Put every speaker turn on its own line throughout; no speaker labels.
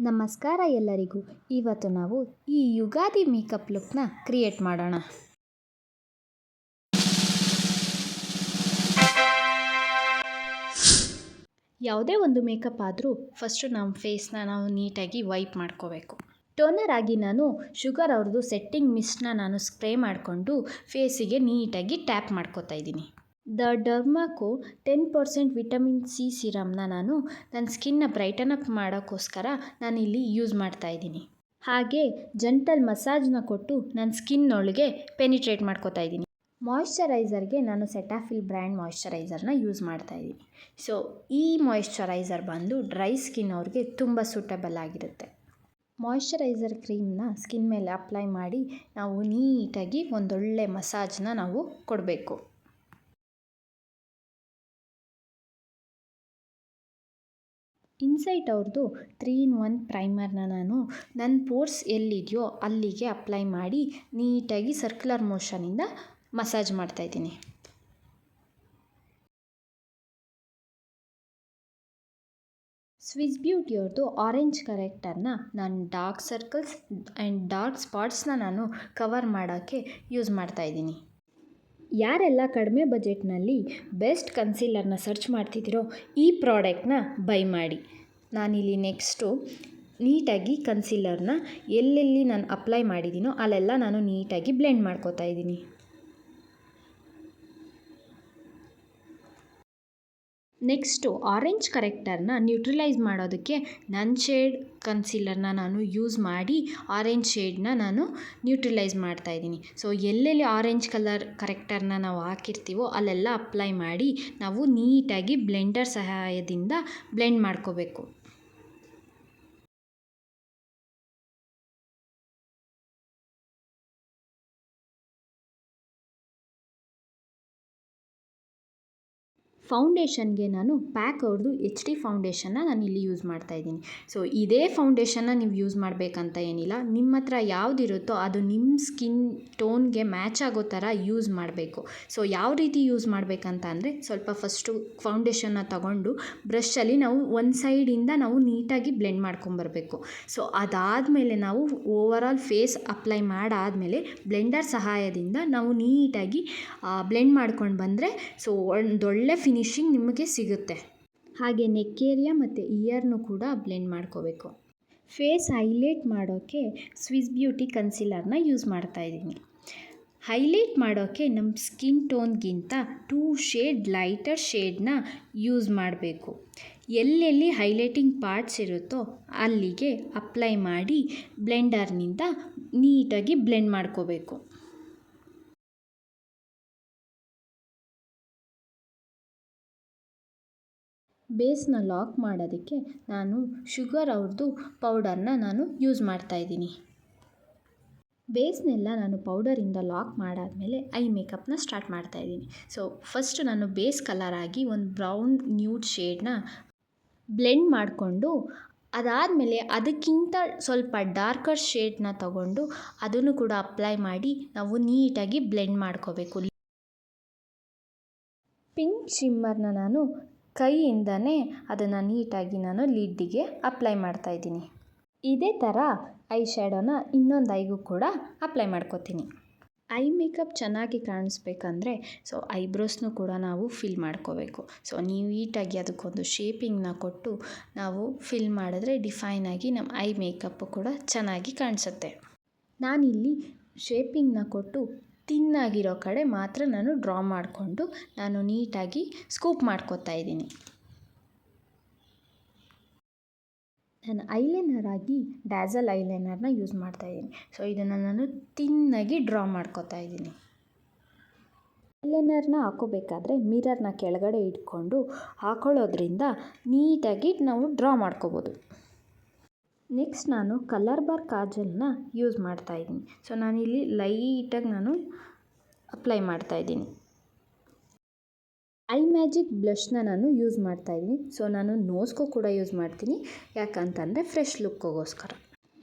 ನಮಸ್ಕಾರ ಎಲ್ಲರಿಗೂ. ಇವತ್ತು ನಾವು ಈ ಯುಗಾದಿ ಮೇಕಪ್ ಲುಕ್ನ ಕ್ರಿಯೇಟ್ ಮಾಡೋಣ. ಯಾವುದೇ ಒಂದು ಮೇಕಪ್ ಆದರೂ ಫಸ್ಟು ನಮ್ಮ ಫೇಸ್ನ ನಾವು ನೀಟಾಗಿ ವೈಪ್ ಮಾಡ್ಕೋಬೇಕು. ಟೋನರ್ ಆಗಿ ನಾನು ಶುಗರ್ ಅವ್ರದ್ದು ಸೆಟ್ಟಿಂಗ್ ಮಿಸ್ಟ್ನ ನಾನು ಸ್ಪ್ರೇ ಮಾಡಿಕೊಂಡು ಫೇಸಿಗೆ ನೀಟಾಗಿ ಟ್ಯಾಪ್ ಮಾಡ್ಕೋತಾ ಇದ್ದೀನಿ. The Derma Co ten percent vitamin C ಸಿರಮ್ನ ನಾನು ನನ್ನ ಸ್ಕಿನ್ನ ಬ್ರೈಟನ್ ಅಪ್ ಮಾಡೋಕ್ಕೋಸ್ಕರ ನಾನಿಲ್ಲಿ ಯೂಸ್ ಮಾಡ್ತಾ ಇದ್ದೀನಿ. ಹಾಗೆ ಜಂಟಲ್ ಮಸಾಜ್ನ ಕೊಟ್ಟು ನನ್ನ ಸ್ಕಿನ್ನೊಳಗೆ ಪೆನಿಟ್ರೇಟ್ ಮಾಡ್ಕೋತಾ ಇದ್ದೀನಿ. ಮಾಯಿಶ್ಚರೈಸರ್ಗೆ ನಾನು ಸೆಟಾಫಿಲ್ ಬ್ರ್ಯಾಂಡ್ ಮಾಯಿಶ್ಚರೈಸರ್ನ ಯೂಸ್ ಮಾಡ್ತಾ ಇದ್ದೀನಿ. ಸೊ, ಈ ಮಾಯಿಶ್ಚರೈಸರ್ ಬಂದು ಡ್ರೈ ಸ್ಕಿನ್ ಅವ್ರಿಗೆ ತುಂಬ ಸೂಟಬಲ್ ಆಗಿರುತ್ತೆ. ಮಾಯಿಶ್ಚರೈಸರ್ ಕ್ರೀಮ್ನ ಸ್ಕಿನ್ ಮೇಲೆ ಅಪ್ಲೈ ಮಾಡಿ ನಾವು ನೀಟಾಗಿ ಒಂದೊಳ್ಳೆ ಮಸಾಜ್ನ ನಾವು ಕೊಡಬೇಕು. ಇನ್ಸೈಟ್ ಅವ್ರದ್ದು ತ್ರೀ ಇನ್ ಒನ್ ಪ್ರೈಮರ್ನ ನಾನು ನನ್ನ ಪೋರ್ಸ್ ಎಲ್ಲಿದೆಯೋ ಅಲ್ಲಿಗೆ ಅಪ್ಲೈ ಮಾಡಿ ನೀಟಾಗಿ ಸರ್ಕ್ಯುಲರ್ ಮೋಷನಿಂದ ಮಸಾಜ್ ಮಾಡ್ತಾಯಿದ್ದೀನಿ ಸ್ವಿಸ್ ಬ್ಯೂಟಿಯವ್ರದ್ದು ಆರೆಂಜ್ ಕರೆಕ್ಟರ್ನ ನಾನು ಡಾರ್ಕ್ ಸರ್ಕಲ್ಸ್ ಆ್ಯಂಡ್ ಡಾರ್ಕ್ ಸ್ಪಾಟ್ಸ್ನ ನಾನು ಕವರ್ ಮಾಡೋಕ್ಕೆ ಯೂಸ್ ಮಾಡ್ತಾಯಿದ್ದೀನಿ ಯಾರೆಲ್ಲ ಕಡಿಮೆ ಬಜೆಟ್ನಲ್ಲಿ ಬೆಸ್ಟ್ ಕನ್ಸೀಲರ್ನ ಸರ್ಚ್ ಮಾಡ್ತಿದ್ದೀರೋ ಈ ಪ್ರಾಡಕ್ಟ್ನ ಬೈ ಮಾಡಿ. ನಾನಿಲ್ಲಿ ನೆಕ್ಸ್ಟು ನೀಟಾಗಿ ಕನ್ಸೀಲರ್ನ ಎಲ್ಲೆಲ್ಲಿ ನಾನು ಅಪ್ಲೈ ಮಾಡಿದ್ದೀನೋ ಅಲ್ಲೆಲ್ಲ ನಾನು ನೀಟಾಗಿ ಬ್ಲೆಂಡ್ ಮಾಡ್ಕೋತಾ ಇದ್ದೀನಿ. ನೆಕ್ಸ್ಟು ಆರೆಂಜ್ ಕರೆಕ್ಟರ್ನ ನ್ಯೂಟ್ರಲೈಸ್ ಮಾಡೋದಕ್ಕೆ ನನ್ನ ಶೇಡ್ ಕನ್ಸಿಲರ್ನ ನಾನು ಯೂಸ್ ಮಾಡಿ ಆರೆಂಜ್ ಶೇಡ್ನ ನಾನು ನ್ಯೂಟ್ರಲೈಸ್ ಮಾಡ್ತಾಯಿದ್ದೀನಿ ಸೊ, ಎಲ್ಲೆಲ್ಲಿ ಆರೆಂಜ್ ಕಲರ್ ಕರೆಕ್ಟರ್ನ ನಾವು ಹಾಕಿರ್ತೀವೋ ಅಲ್ಲೆಲ್ಲ ಅಪ್ಲೈ ಮಾಡಿ ನಾವು ನೀಟಾಗಿ ಬ್ಲೆಂಡರ್ ಸಹಾಯದಿಂದ ಬ್ಲೆಂಡ್ ಮಾಡ್ಕೋಬೇಕು. ಫೌಂಡೇಶನ್ಗೆ ನಾನು ಪ್ಯಾಕ್ ಅವ್ರದ್ದು ಎಚ್ ಡಿ ಫೌಂಡೇಶನ್ನ ನಾನು ಇಲ್ಲಿ ಯೂಸ್ ಮಾಡ್ತಾ ಇದ್ದೀನಿ. ಸೊ ಇದೇ ಫೌಂಡೇಶನ್ನ ನೀವು ಯೂಸ್ ಮಾಡಬೇಕಂತ ಏನಿಲ್ಲ. ನಿಮ್ಮ ಹತ್ರ ಯಾವುದಿರುತ್ತೋ ಅದು ನಿಮ್ಮ ಸ್ಕಿನ್ ಟೋನ್ಗೆ ಮ್ಯಾಚ್ ಆಗೋ ಥರ ಯೂಸ್ ಮಾಡಬೇಕು. ಸೊ ಯಾವ ರೀತಿ ಯೂಸ್ ಮಾಡಬೇಕಂತ ಅಂದರೆ ಸ್ವಲ್ಪ ಫಸ್ಟು ಫೌಂಡೇಶನ್ನ ತಗೊಂಡು ಬ್ರಷಲ್ಲಿ ನಾವು ಒಂದು ಸೈಡಿಂದ ನಾವು ನೀಟಾಗಿ ಬ್ಲೆಂಡ್ ಮಾಡ್ಕೊಂಬರ್ಬೇಕು ಸೊ ಅದಾದಮೇಲೆ ನಾವು ಓವರಾಲ್ ಫೇಸ್ ಅಪ್ಲೈ ಮಾಡಾದಮೇಲೆ ಬ್ಲೆಂಡರ್ ಸಹಾಯದಿಂದ ನಾವು ನೀಟಾಗಿ ಬ್ಲೆಂಡ್ ಮಾಡ್ಕೊಂಡು ಬಂದರೆ ಸೊ ಒಂದೊಳ್ಳೆ ಫಿನಿಶಿಂಗ್ ನಿಮಗೆ ಸಿಗುತ್ತೆ. ಹಾಗೆ ನೆಕ್ ಏರಿಯಾ ಮತ್ತು ಇಯರ್ನು ಕೂಡ ಬ್ಲೆಂಡ್ ಮಾಡ್ಕೋಬೇಕು. ಫೇಸ್ ಹೈಲೈಟ್ ಮಾಡೋಕ್ಕೆ ಸ್ವಿಸ್ ಬ್ಯೂಟಿ ಕನ್ಸಿಲರ್ನ ಯೂಸ್ ಮಾಡ್ತಾ ಇದ್ದೀನಿ. ಹೈಲೈಟ್ ಮಾಡೋಕ್ಕೆ ನಮ್ಮ ಸ್ಕಿನ್ ಟೋನ್ಗಿಂತ ಟೂ ಶೇಡ್ ಲೈಟರ್ ಶೇಡ್ನ ಯೂಸ್ ಮಾಡಬೇಕು. ಎಲ್ಲೆಲ್ಲಿ ಹೈಲೈಟಿಂಗ್ ಪಾರ್ಟ್ಸ್ ಇರುತ್ತೋ ಅಲ್ಲಿಗೆ ಅಪ್ಲೈ ಮಾಡಿ ಬ್ಲೆಂಡರ್ನಿಂದ ನೀಟಾಗಿ ಬ್ಲೆಂಡ್ ಮಾಡ್ಕೋಬೇಕು. ಬೇಸ್ನ ಲಾಕ್ ಮಾಡೋದಕ್ಕೆ ನಾನು ಶುಗರ್ ಅವ್ರದ್ದು ಪೌಡರ್ನ ನಾನು ಯೂಸ್ ಮಾಡ್ತಾಯಿದ್ದೀನಿ ಬೇಸ್ನೆಲ್ಲ ನಾನು ಪೌಡರಿಂದ ಲಾಕ್ ಮಾಡಾದಮೇಲೆ ಐ ಮೇಕಪ್ನ ಸ್ಟಾರ್ಟ್ ಮಾಡ್ತಾಯಿದ್ದೀನಿ ಸೊ, ಫಸ್ಟ್ ನಾನು ಬೇಸ್ ಕಲರ್ ಆಗಿ ಒಂದು ಬ್ರೌನ್ ನ್ಯೂಡ್ ಶೇಡ್ನ ಬ್ಲೆಂಡ್ ಮಾಡಿಕೊಂಡು ಅದಾದಮೇಲೆ ಅದಕ್ಕಿಂತ ಸ್ವಲ್ಪ ಡಾರ್ಕರ್ ಶೇಡ್ನ ತಗೊಂಡು ಅದನ್ನು ಕೂಡ ಅಪ್ಲೈ ಮಾಡಿ ನಾವು ನೀಟಾಗಿ ಬ್ಲೆಂಡ್ ಮಾಡ್ಕೋಬೇಕು. ಪಿಂಕ್ ಶಿಮ್ಮರ್ನ ನಾನು ಕೈಯಿಂದನೇ ಅದನ್ನು ನೀಟಾಗಿ ನಾನು ಲಿಡ್ಡಿಗೆ ಅಪ್ಲೈ ಮಾಡ್ತಾಯಿದ್ದೀನಿ ಇದೇ ಥರ ಐ ಶ್ಯಾಡೋನ ಇನ್ನೊಂದು ಐಗೂ ಕೂಡ ಅಪ್ಲೈ ಮಾಡ್ಕೋತೀನಿ. ಐ ಮೇಕಪ್ ಚೆನ್ನಾಗಿ ಕಾಣಿಸ್ಬೇಕಂದ್ರೆ ಸೊ ಐಬ್ರೋಸ್ನು ಕೂಡ ನಾವು ಫಿಲ್ ಮಾಡ್ಕೋಬೇಕು. ಸೊ ನೀಟಾಗಿ ಅದಕ್ಕೊಂದು ಶೇಪಿಂಗ್ನ ಕೊಟ್ಟು ನಾವು ಫಿಲ್ ಮಾಡಿದ್ರೆ ಡಿಫೈನ್ ಆಗಿ ನಮ್ಮ ಐ ಮೇಕಪ್ಪು ಕೂಡ ಚೆನ್ನಾಗಿ ಕಾಣಿಸುತ್ತೆ. ನಾನಿಲ್ಲಿ ಶೇಪಿಂಗ್ನ ಕೊಟ್ಟು ತಿನ್ನಾಗಿರೋ ಕಡೆ ಮಾತ್ರ ನಾನು ಡ್ರಾ ಮಾಡಿಕೊಂಡು ನಾನು ನೀಟಾಗಿ ಸ್ಕೂಪ್ ಮಾಡ್ಕೋತಾ ಇದ್ದೀನಿ. ನಾನು ಐಲೈನರ್ ಆಗಿ ಡ್ಯಾಸಲ್ ಐಲೈನರ್ನ ಯೂಸ್ ಮಾಡ್ತಾ ಇದ್ದೀನಿ. ಸೊ, ಇದನ್ನು ನಾನು ತಿನ್ನಾಗಿ ಡ್ರಾ ಮಾಡ್ಕೋತಾ ಇದ್ದೀನಿ. ಐಲೈನರ್ನ ಹಾಕೋಬೇಕಾದ್ರೆ ಮಿರರ್ನ ಕೆಳಗಡೆ ಇಟ್ಕೊಂಡು ಹಾಕೊಳ್ಳೋದ್ರಿಂದ ನೀಟಾಗಿ ನಾವು ಡ್ರಾ ಮಾಡ್ಕೋಬೋದು. ನೆಕ್ಸ್ಟ್ ನಾನು ಕಲರ್ ಬಾರ್ ಕಾಜಲ್ನ ಯೂಸ್ ಮಾಡ್ತಾ ಇದ್ದೀನಿ. ಸೊ ನಾನಿಲ್ಲಿ ಲೈಟಾಗಿ ನಾನು ಅಪ್ಲೈ ಮಾಡ್ತಾ ಇದ್ದೀನಿ. ಐ ಮ್ಯಾಜಿಕ್ ಬ್ಲಷ್ನ ನಾನು ಯೂಸ್ ಮಾಡ್ತಾ ಇದ್ದೀನಿ. ಸೊ ನಾನು ನೋಸ್ಗೂ ಕೂಡ ಯೂಸ್ ಮಾಡ್ತೀನಿ. ಯಾಕಂತಂದರೆ ಫ್ರೆಶ್ ಲುಕ್ಕೋಸ್ಕರ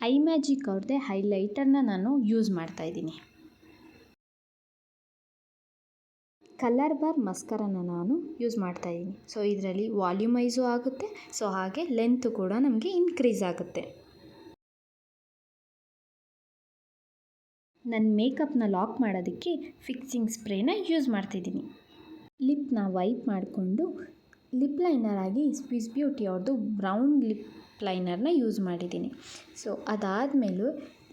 ಐ ಮ್ಯಾಜಿಕ್ ಅವ್ರದ್ದೇ ಹೈಲೈಟರ್ನ ನಾನು ಯೂಸ್ ಮಾಡ್ತಾ ಇದ್ದೀನಿ. ಕಲರ್ ಬಾರ್ ಮಸ್ಕರನ ನಾನು ಯೂಸ್ ಮಾಡ್ತಾಯಿದ್ದೀನಿ ಸೊ ಇದರಲ್ಲಿ ವಾಲ್ಯೂಮೈಸು ಆಗುತ್ತೆ. ಸೊ ಹಾಗೆ ಲೆಂತ್ ಕೂಡ ನಮಗೆ ಇನ್ಕ್ರೀಸ್ ಆಗುತ್ತೆ. ನನ್ನ ಮೇಕಪ್ನ ಲಾಕ್ ಮಾಡೋದಕ್ಕೆ ಫಿಕ್ಸಿಂಗ್ ಸ್ಪ್ರೇನ ಯೂಸ್ ಮಾಡ್ತಿದ್ದೀನಿ. ಲಿಪ್ನ ವೈಪ್ ಮಾಡಿಕೊಂಡು ಲಿಪ್ ಲೈನರ್ ಆಗಿ ಸ್ವಿಸ್ ಬ್ಯೂಟಿ ಅವ್ರದ್ದು ಬ್ರೌನ್ ಲಿಪ್ ಲೈನರ್ನ ಯೂಸ್ ಮಾಡಿದ್ದೀನಿ. ಸೊ ಅದಾದಮೇಲೂ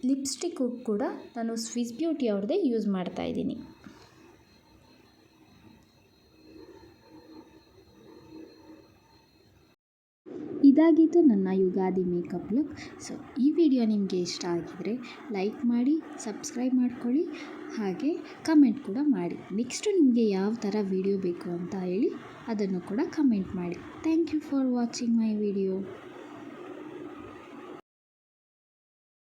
ಲಿಪ್ಸ್ಟಿಕ್ಕು ಕೂಡ ನಾನು ಸ್ವಿಸ್ ಬ್ಯೂಟಿ ಅವ್ರದ್ದೇ ಯೂಸ್ ಮಾಡ್ತಾಯಿದ್ದೀನಿ ಇದಾಗಿತ್ತು ನನ್ನ ಯುಗಾದಿ ಮೇಕಪ್ ಲುಕ್. ಸೊ ಈ ವಿಡಿಯೋ ನಿಮಗೆ ಇಷ್ಟ ಆಗಿದರೆ ಲೈಕ್ ಮಾಡಿ ಸಬ್ಸ್ಕ್ರೈಬ್ ಮಾಡ್ಕೊಳ್ಳಿ, ಹಾಗೆ ಕಮೆಂಟ್ ಕೂಡ ಮಾಡಿ. ನೆಕ್ಸ್ಟು ನಿಮಗೆ ಯಾವ ಥರ ವಿಡಿಯೋ ಬೇಕು ಅಂತ ಹೇಳಿ ಅದನ್ನು ಕೂಡ ಕಮೆಂಟ್ ಮಾಡಿ. Thank you for watching my video